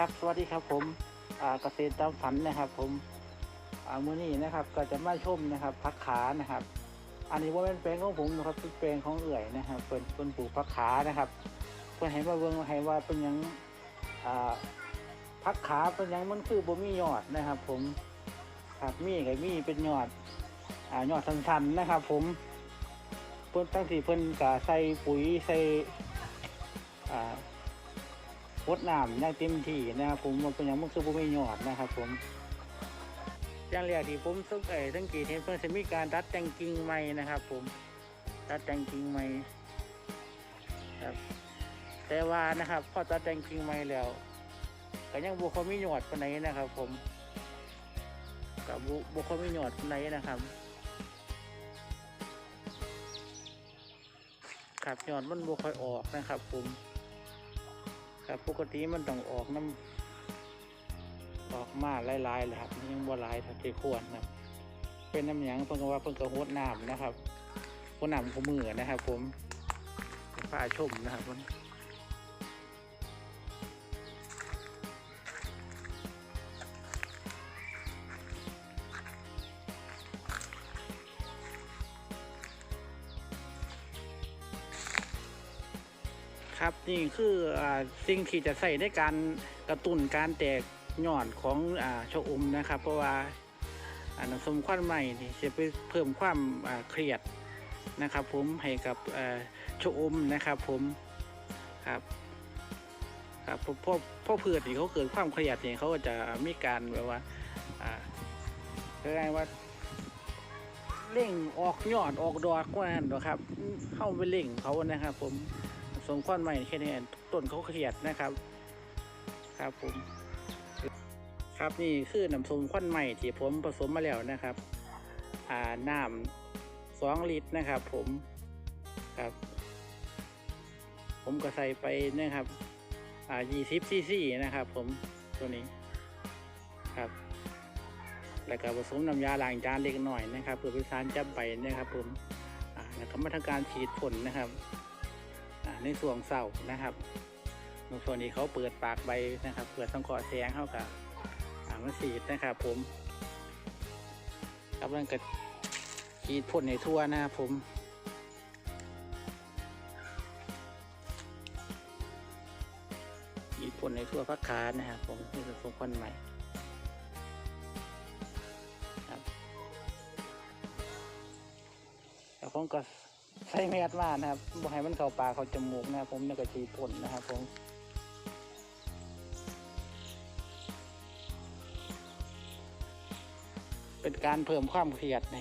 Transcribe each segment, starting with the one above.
ครับสวัสดีครับผมเกษตรตามฝันนะครับ ผมมือนี้นะครับก็จะมาชมนะครับพักขานะครับ อันนี้ว่าเป็นแปลงของผมนะครับเป็นแปลงของเอื่อยนะครับเพิ่นเพิ่นปลูกพักขานะครับเพิ่นให้มาเบิ่งให้ว่าเป็นยังอ่าพักขาเป็นยังมันคือบ่มียอดนะครับ ผมครับมีก็มีเป็นยอดอยอดสั้นๆนะครับ ผมเพิ่นตั้งที่เพิ่อนก็ใส่ปุ๋ยใส่ พดน้ำอย่างเต็มที่นะครับผมมันเป็นอย่างมันคือผมไม่หยอดนะครับผมอย่างแรกที่ผมสังเกตสังเกตเห็นเพื่อนจะมีการตัดแต่งกิ่งใหม่นะครับ ผมตัดแต่งกิ่งใหม่ครับแต่ว่านะครับพอตัดแต่งกิ่งใหม่แล้วก็ยังบุคคลมีหยอดปานไหนนะครับ ผมกับบุคคลมีหยอดปานไหนนะครับครับหยอดมันบุค่อยออกนะครับ ผม ครับปกติมันต้องออกน้ำออกมาไลายๆเลยครับยังบ่หลายถ้าที่ควรนะเป็นน้ำหยังเพิ่งว่าเพิ่งก็โหดน้ำนะครับโฮดน้ำขมือนะครับ ผมผ้าชมนะครับมัน ครับนี่คืออสิ่งที่จะใส่ในการกระตุ้นการแตกยอดของอชะอมนะครับ เพราะว่าน้ำส้มควันใหม่นี่จะไปเพิ่มความเครียดนะครับ ผมให้กับชะอมนะครับ ผมครับครับเพราะเพราะเพราะพืชนี่เขาเกิดความเครียดนี่เขาก็จะมีการแบบว่าอ่าเรียกว่าเร่งออกยอดออกดอกว่านั่นหรอครับ เข้าไปเร่งเขานะครับ ผม สมควันใหม่แค่นี้ต้นเขาเครียดนะครับ ครับผม ครับนี่คือน้ำส้มควันใหม่ที่ผมผสมมาแล้วนะครับ อ่าน้ำสองลิตรนะครับ ผมครับ ผมก็ใส่ไปนะครับ อ่ายี่สิบซีซีนะครับ ผมตัวนี้ครับ แล้วก็ผสมน้ำยาล้างจานเล็กหน่อยนะครับ เพื่อเป็นสารจับใบนะครับ ผมอ่าแล้วก็มาทำการฉีดพ่นนะครับ ในส่วนเสานะครับในส่วนนี้เขาเปิดปากใบนะครับ เปิดสังเคราะห์แสงเข้ากับอ่ามาสีดนะครับ ผมครับมันก็ขีดพ่นในทั่วนะครับผมขีดพ่นในทั่วพักขานะครับผมนี่คือสมควันใหม่ครับแล้วผมก็ ส่แมสมานะครับบ่ให้มันเข้าปากเข้าจมูกนะครับผมนี่ก็ขีดพ่นนะครับผมเป็นการเพิ่มความเครียดใน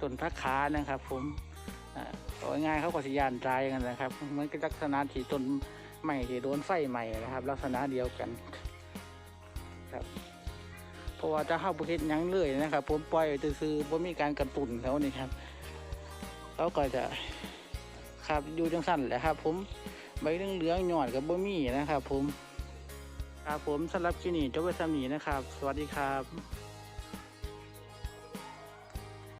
ต้นพักขานะครับ ผมอ่อง่ายๆเขาก็สิยานตายกันนะครับเหมือนกับลักษณะที่ต้นใหม่ที่โดนไฟใหม่นะครับ ลักษณะเดียวกันครับเพราะว่าจะเข้าประเทศยังเลยนะครับ ผมปล่อยไปซื้อๆบ่มีการกระตุ้นเขานี่ครับ เขาก็จะครับอยู่จังสั้นแหละครับผมใบเหลืองๆหยอดกับบ่มีนะครับผมครับผมสำหรับคลิปนี้จบไว้สำนีนะครับ สวัสดีครับ